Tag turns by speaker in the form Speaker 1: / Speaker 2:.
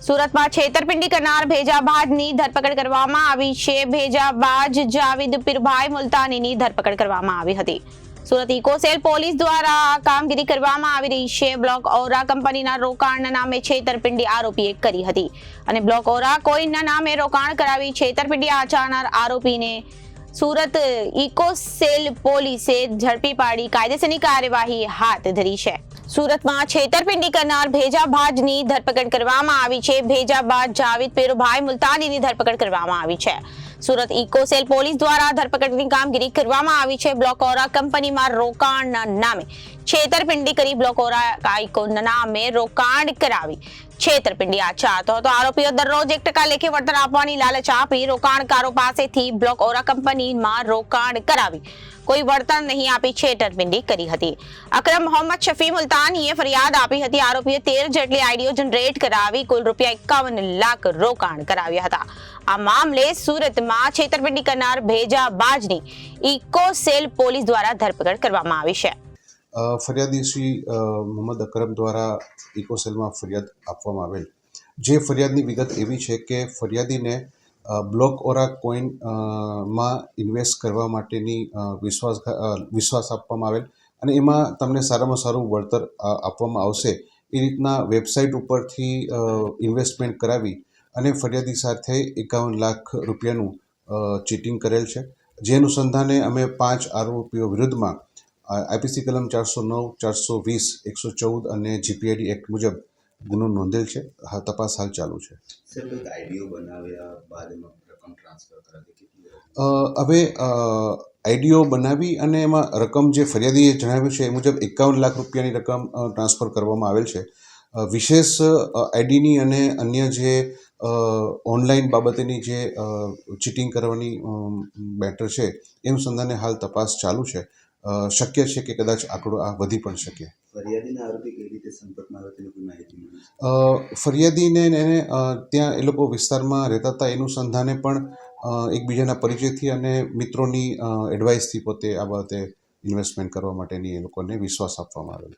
Speaker 1: સુરતમાં છેતરપિંડી કરનાર ભેજાબાજની ધરપકડ કરવામાં આવી છે. ભેજાબાજ જાવિદ પીરભાઈ મુલતાનીની ધરપકડ કરવામાં આવી હતી. સુરત ઇકોસેલ પોલીસ દ્વારા કામગીરી કરવામાં આવી રહી છે. બ્લોક ઓરા કંપનીના રોકાણના નામે છેતરપિંડી આરોપીએ કરી હતી અને બ્લોક ઓરા કોઈનના નામે રોકાણ કરાવી છેતરપિંડી આચરનાર આરોપીને સુરત ઇકોસેલ પોલીસે ઝડપી પાડી કાયદેસરની કાર્યવાહી હાથ ધરી છે. સુરતમાં છેતરપિંડી કરનાર ભેજાબાજની ધરપકડ કરવામાં આવી છે. ભેજાબાજ જાવિદ પેરુભાઈ મુલતાનીની ધરપકડ કરવામાં આવી છે. સુરત ઇકોસેલ પોલીસ દ્વારા ધરપકડની કામગીરી કરવામાં આવી છે. બ્લોકોરા કંપનીમાં રોકાણના નામે છેતરપિંડી કરી બ્લોકોરા કાઇકોના નામે રોકાણ કરાવી. છેતરપિંડી આચરતો હતો આરોપીઓ દરરોજ એક ટકા લેખે વળતર આપવાની લાલચ આપી રોકાણકારો પાસેથી બ્લોક ઓરા કંપનીમાં રોકાણ કરાવી. કોઈ વળતર નહીં આપી છેતરપિંડી કરી હતી. અકરમ મોહમ્મદ શફી મુલતાનીએ ફરિયાદ આપી હતી. આરોપીએ તેર જેટલી આઈડીઓ જનરેટ કરાવી, કુલ રૂપિયા એકાવન લાખ રોકાણ કરાવ્યા હતા. આ મામલે સુરતમાં છેતરપિંડી કરનાર ભેજા બાજની ઇકોસેલ પોલીસ દ્વારા ધરપકડ કરવામાં આવી છે.
Speaker 2: ફરિયાદી શ્રી મોહમ્મદ અકરમ દ્વારા ઇકોસેલમાં ફરિયાદ આપવામાં આવેલ. જે ફરિયાદની વિગત એવી છે કે ફરિયાદીને બ્લોક ઓરા કોઈનમાં ઇન્વેસ્ટ કરવા માટેની વિશ્વાસ વિશ્વાસ આપવામાં આવેલ અને એમાં તમને સારામાં સારું વળતર આપવામાં આવશે. એ રીતના વેબસાઇટ ઉપરથી ઇન્વેસ્ટમેન્ટ કરાવી અને ફરિયાદી સાથે એકાવન લાખ રૂપિયાનું ચીટિંગ કરેલ છે. જે અનુસંધાને અમે પાંચ આરોપીઓ વિરુદ્ધમાં આઈપીસી કલમ ચારસો નવ ચારસો વીસ એકસો ચૌદ અને જીપીઆઈડી એક્ટ મુજબ ગુનો નોંધેલ છે. હા તપાસ હાલ ચાલુ છે.
Speaker 3: એમાં
Speaker 2: હવે આઈડીઓ બનાવી અને એમાં રકમ જે ફરિયાદીએ જણાવ્યું છે એ મુજબ એકાવન લાખ રૂપિયાની રકમ ટ્રાન્સફર કરવામાં આવેલ છે. વિશેષ આઈડીની અને અન્ય જે ઓનલાઈન બાબતેની જે ચીટિંગ કરવાની બેટર છે એ અનુસંધાને હાલ તપાસ ચાલુ છે. શક્ય છે કે કદાચ આંકડો આ વધી પણ શકે.
Speaker 3: ફરિયાદીના
Speaker 2: એને ત્યાં એ લોકો વિસ્તારમાં રહેતા હતા એનું સંધાને પણ એકબીજાના પરિચયથી અને મિત્રોની એડવાઇસથી પોતે આ બાબતે ઇન્વેસ્ટમેન્ટ કરવા માટેની એ લોકોને વિશ્વાસ આપવામાં આવેલો.